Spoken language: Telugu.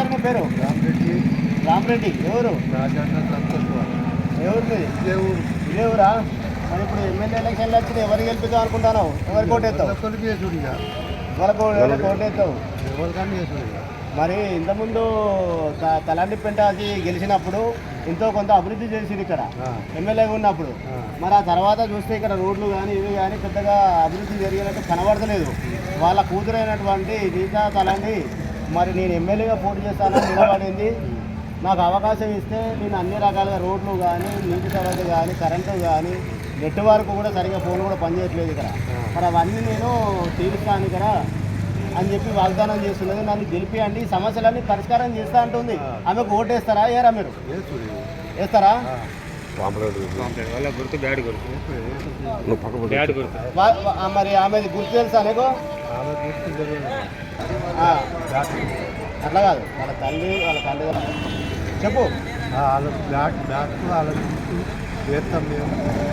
నీ పేరు? రామరెడ్డి. రామరెడ్డి. ఎవరు. ఎవరు మీది ఇదే ఊరు. ఇదే ఊరా? మరి ఇప్పుడు ఎమ్మెల్యే ఎలక్షన్లు వచ్చినాయి ఎవరు గెలిపిద్దాం అనుకుంటాను? ఎవరు కోటేస్తావు ఎవరికి ఎవరికి కోటేస్తావు ఎవరికన్నా చేసుడు మరి ఇంతకుముందు త- తలాంటిపేట అది గెలిచినప్పుడు ఎంతో కొంత అభివృద్ధి చేసింది ఇక్కడ. ఎమ్మెల్యేగా ఉన్నప్పుడు. మరి ఆ తర్వాత చూస్తే ఇక్కడ రోడ్లు కానీ ఇవి కానీ పెద్దగా అభివృద్ధి జరిగినట్టు కనబడతలేదు. వాళ్ళ కూతురైనటువంటి గీతా తలాంటి మరి నేను ఎమ్మెల్యేగా పోటీ చేస్తానని నిలబడింది. నాకు అవకాశం ఇస్తే నేను అన్ని రకాలుగా రోడ్లు కానీ నీటి సరస్సు కానీ కరెంటు కానీ నెట్వర్క్ కూడా సరిగా ఫోన్ కూడా పనిచేయట్లేదు ఇక్కడ. మరి అవన్నీ నేను తీరుస్తాను ఇక్కడ అని చెప్పి వాగ్దానం చేస్తున్నది. నన్ను గెలిపియండి. ఈ సమస్యలన్నీ పరిష్కారం చేస్తా అంటుంది. ఆమెకు ఓటేస్తారా? ఏరా మీరు. వేస్తారా? మరి ఆమెది గుర్తు తెలుసా నీకు? అట్లా కాదు. వాళ్ళ తల్లి వాళ్ళ తల్లి చెప్పు. ఆ, బ్యాక్ బ్యాక్ వాళ్ళ చేస్తాం మేము.